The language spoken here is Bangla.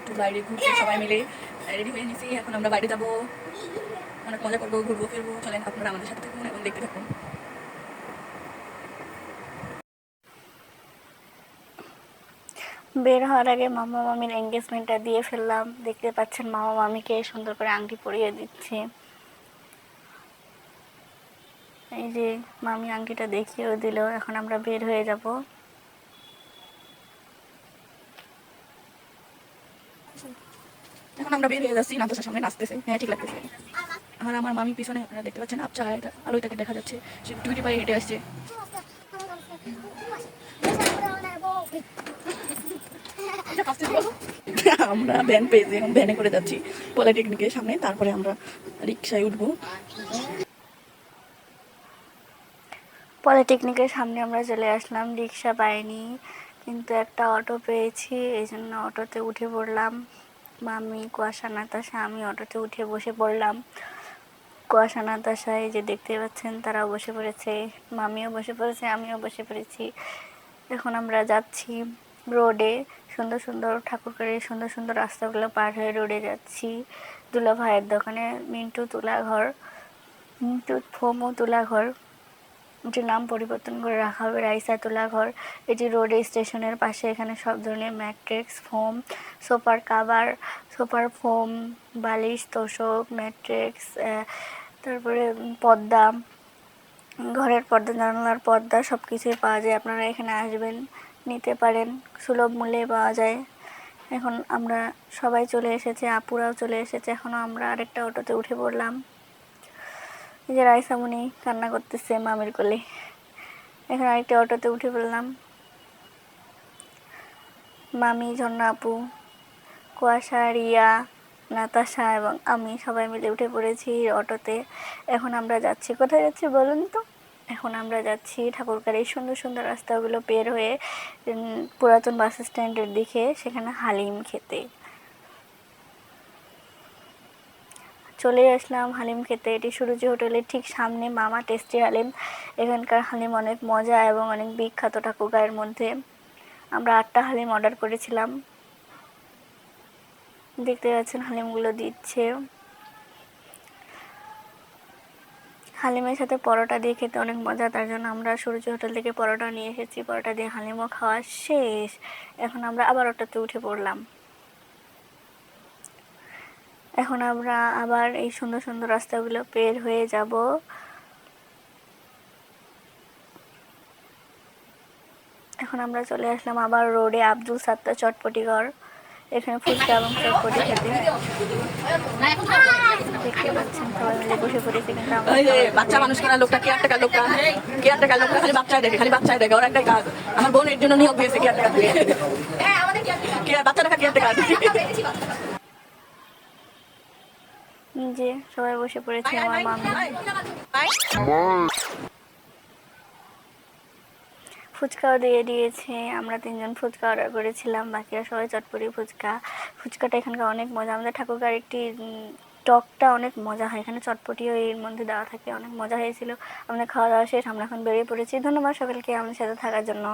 একটু সবাই মিলে রেডি এখন আমরা বের হওয়ার আগে মামা মামির এঙ্গেজমেন্টটা দিয়ে ফেললাম। দেখতে পাচ্ছেন মামা মামিকে সুন্দর করে আংটি পরিয়ে দিচ্ছে। এই যে মামি আংটিটা দেখিয়েও দিল, এখন আমরা বের হয়ে যাব। এখন আমরা বের হয়ে যাচ্ছি নাতাশার সামনে নাচতেছে। হ্যাঁ ঠিক লাগতেছে। আর আমার মামি পিছনে, আপনারা দেখতে পাচ্ছেন আপচা আলোয় তাকে দেখা যাচ্ছে। সে টুইটি পায়ে হেঁটে আসছে। আমরা ভ্যান পেয়েছি এখন ভ্যানে করে যাচ্ছি পলিটেকনিকের সামনে, তারপরে আমরা রিক্সায় উঠবো। পলিটেকনিকের সামনে আমরা চলে আসলাম রিক্সা পাইনি কিন্তু একটা অটো পেয়েছি এই জন্য অটোতে উঠে পড়লাম। মামি, কুয়াশা, নাতাশা, আমি অটোতে উঠে বসে পড়লাম। কুয়াশা, নাতাশা, এই যে দেখতে পাচ্ছেন, তারাও বসে পড়েছে, মামিও বসে পড়েছে, আমিও বসে পড়েছি। এখন আমরা যাচ্ছি রোডে, সুন্দর সুন্দর ঠাকুরকারের সুন্দর সুন্দর রাস্তাগুলো পার হয়ে রোডে যাচ্ছি। দুলা ভাইয়ের দোকানে, মিন্টু তুলাঘর মিন্টু ফোমো তুলাঘর। এটির নাম পরিবর্তন করে রাখা হবে রাইসা তুলাঘর এটি রোডে স্টেশনের পাশে এখানে সব ধরনের matrix foam sofa cover sofa foam বালিশ, তোষক ম্যাট্রিক্স তারপরে পর্দা ঘরের পর্দা, জানালার পর্দা সব কিছুই পাওয়া যায়। আপনারা এখানে আসবেন, নিতে পারেন, সুলভ মূল্যে পাওয়া যায়। এখন আমরা সবাই চলে এসেছে, আপুরাও চলে এসেছে। এখনও আমরা আরেকটা অটোতে উঠে পড়লাম। যে রাইসামুনি কান্না করতেছে মামির কোলে। এখন আরেকটি অটোতে উঠে পড়লাম। মামি, ঝর্ণা আপু, কুয়াশা, রিয়া, নাতাশা এবং আমি সবাই মিলে উঠে পড়েছি অটোতে। এখন আমরা যাচ্ছি। কোথায় যাচ্ছি বলুন তো? এখন আমরা যাচ্ছি ঠাকুরকার এই সুন্দর সুন্দর রাস্তাগুলো বের হয়ে পুরাতন বাস স্ট্যান্ডের দিকে, সেখানে হালিম খেতে। চলে আসলাম হালিম খেতে। এটি সুরুচি হোটেলের ঠিক সামনে মামা টেস্টি হালিম। এখানকার হালিম অনেক মজা এবং অনেক বিখ্যাত ঠাকুরগাঁয়ের মধ্যে। আমরা আটটা হালিম অর্ডার করেছিলাম। দেখতে পাচ্ছেন হালিমগুলো দিচ্ছে। হালিমের সাথে পরোটা দিয়ে খেতে অনেক মজা, তার জন্য আমরা সূর্য হোটেল থেকে পরোটা নিয়ে এসেছি। পরোটা দিয়ে হালিমও খাওয়া শেষ। এখন আমরা আবার ওটাতে উঠে পড়লাম। এখন আমরা আবার এই সুন্দর সুন্দর রাস্তাগুলো বের হয়ে যাব। এখন আমরা চলে আসলাম আবার রোডে আব্দুল সাত্তার চটপটিগড় এখানে ফুচকা এবং চটপটি খেতে। দেখতে পাচ্ছেন সবাই মিলে বসে পড়েছে কিন্তু আমরা ওই যে সবাই বাচ্চা মানুষ কেনা লোকটা কেয়ার টাকার লোকটা কেয়ার টাকার লোকটা খালি বাচ্চায় দেখে খালি বাচ্চায় দেখে ওর একটাই কাজ। আমার বোনের জন্য নিয়োগ দিয়েছে কেয়ার টাকা কেয়ার বাচ্চা টাকা কেয়ার টাকা যে সবাই বসে পড়েছে আমার মামি। ফুচকাও দিয়ে দিয়েছে আমরা তিনজন ফুচকা অর্ডার করেছিলাম বাকিরা সবাই চটপটি ফুচকা। ফুচকাটা এখানকার অনেক মজা আমাদের ঠাকুরকার একটি টকটা অনেক মজা হয় এখানে চটপটিও এর মধ্যে দেওয়া থাকে অনেক মজা হয়েছিল। আমাদের খাওয়া দাওয়া শেষ আমরা এখন বেরিয়ে পড়েছি। ধন্যবাদ সকলকে আমাদের সাথে থাকার জন্য।